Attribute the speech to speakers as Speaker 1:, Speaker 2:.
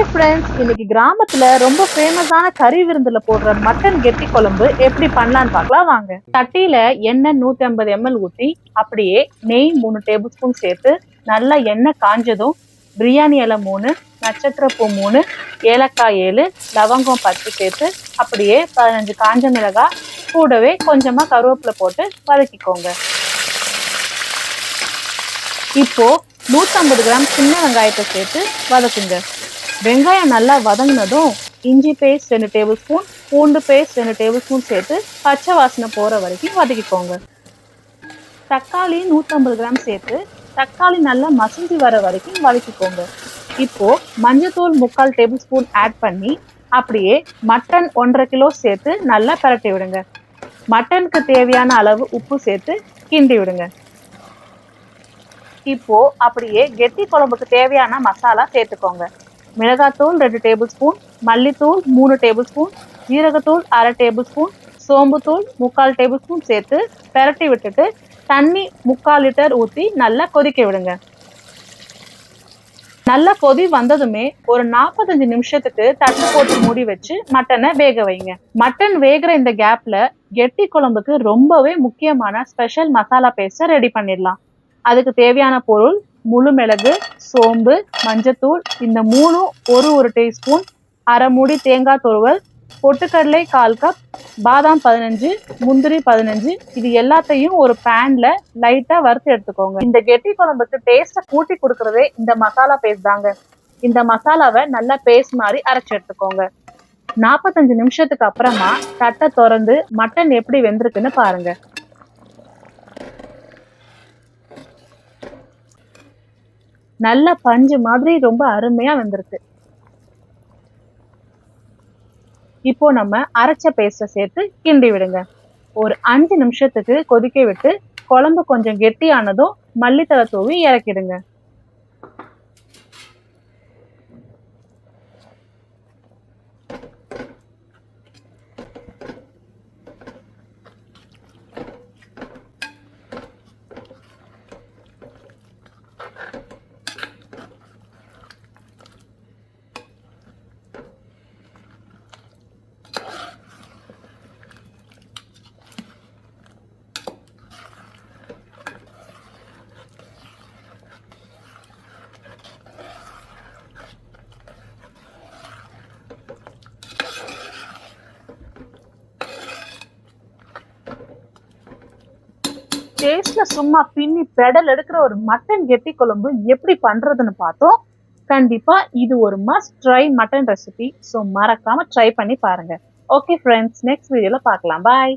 Speaker 1: Hi friends இன்னைக்கு கிராமத்துல ரொம்ப ஃபேமஸான கறி விருந்துல போடுற மட்டன் கெட்டி குழம்பு எப்படி பண்ணலாம்னு பார்க்கலாம் வாங்க. தட்டியில எண்ணெய் நூத்தி ஐம்பது எம்எல் ஊற்றி அப்படியே நெய் மூணு டேபிள் ஸ்பூன் சேர்த்து நல்லா எண்ணெய் காஞ்சதும் பிரியாணி இலை மூணு நட்சத்திரப்பூ மூணு ஏலக்காய் ஏழு லவங்கம் பத்து சேர்த்து அப்படியே பதினஞ்சு காஞ்ச மிளகாய் கூடவே கொஞ்சமா கருவேப்பிலை போட்டு வதக்கிக்கோங்க. இப்போ 150 கிராம் சின்ன வெங்காயத்தை சேர்த்து வதக்குங்க. வெங்காயம் நல்லா வதங்கினதும் இஞ்சி பேஸ்ட் ரெண்டு டேபிள் ஸ்பூன் பூண்டு பேஸ்ட் ரெண்டு டேபிள் ஸ்பூன் சேர்த்து பச்சை வாசனை போகிற வரைக்கும் வதக்கிக்கோங்க. தக்காளி 150 கிராம் சேர்த்து தக்காளி நல்லா மசிஞ்சு வர வரைக்கும் வதக்கிக்கோங்க. இப்போது மஞ்சத்தூள் முக்கால் டேபிள் ஸ்பூன் ஆட் பண்ணி அப்படியே மட்டன் ஒன்றரை கிலோ சேர்த்து நல்லா பரட்டி விடுங்க. மட்டனுக்கு தேவையான அளவு உப்பு சேர்த்து கிண்டி விடுங்க. இப்போ அப்படியே கெட்டி குழம்புக்கு தேவையான மசாலா சேர்த்துக்கோங்க. மிளகாத்தூள் ரெண்டு டேபிள் ஸ்பூன் மல்லித்தூள் மூணு டேபிள் ஸ்பூன் ஜீரகத்தூள் அரை டேபிள் ஸ்பூன் சோம்புத்தூள் முக்கால் டேபிள் ஸ்பூன் சேர்த்து பெரட்டி விட்டுட்டு தண்ணி முக்கால் லிட்டர் ஊற்றி நல்லா கொதிக்க விடுங்க. நல்லா கொதி வந்ததுமே ஒரு நாற்பத்தஞ்சு நிமிஷத்துக்கு தட்டு போட்டு மூடி வச்சு மட்டனை வேக வைங்க. மட்டன் வேகிற இந்த கேப்ல கெட்டி குழம்புக்கு ரொம்பவே முக்கியமான ஸ்பெஷல் மசாலா பேஸ்ட்டை ரெடி பண்ணிடலாம். அதுக்கு தேவையான பொருள் முழு மிளகு சோம்பு மஞ்சத்தூள் இந்த மூணும் ஒரு ஒரு டீஸ்பூன் அரை மூடி தேங்காய் துருவல் பொட்டுக்கடலை கால் கப் பாதாம் பதினஞ்சு முந்திரி பதினஞ்சு இது எல்லாத்தையும் ஒரு பேன்ல லைட்டா வறுத்து எடுத்துக்கோங்க. இந்த கெட்டி குழம்புக்கு டேஸ்ட்டை கூட்டி கொடுக்கறதே இந்த மசாலா பேஸ்ட் தாங்க. இந்த மசாலாவை நல்லா பேஸ்ட் மாதிரி அரைச்சு எடுத்துக்கோங்க. நாற்பத்தஞ்சு நிமிஷத்துக்கு அப்புறமா தட்டை திறந்து மட்டன் எப்படி வெந்திருக்குன்னு பாருங்க. நல்ல பஞ்சு மாதிரி ரொம்ப அருமையா வந்திருக்கு. இப்போ நம்ம அரைச்ச பேஸ்ட்டை சேர்த்து கிண்டி விடுங்க. ஒரு அஞ்சு நிமிஷத்துக்கு கொதிக்க விட்டு குழம்பு கொஞ்சம் கெட்டியானதும் மல்லித்தலை தூவி இறக்கிடுங்க. டேஸ்ட்ல சும்மா பின்னி பெடல் எடுக்கிற ஒரு மட்டன் கெட்டி குழம்பு எப்படி பண்றதுன்னு பார்த்தோம். கண்டிப்பா இது ஒரு must try mutton recipe so மறக்காம ட்ரை பண்ணி பாருங்க. ஓகே ஃப்ரெண்ட்ஸ் நெக்ஸ்ட் வீடியோல பார்க்கலாம். பாய்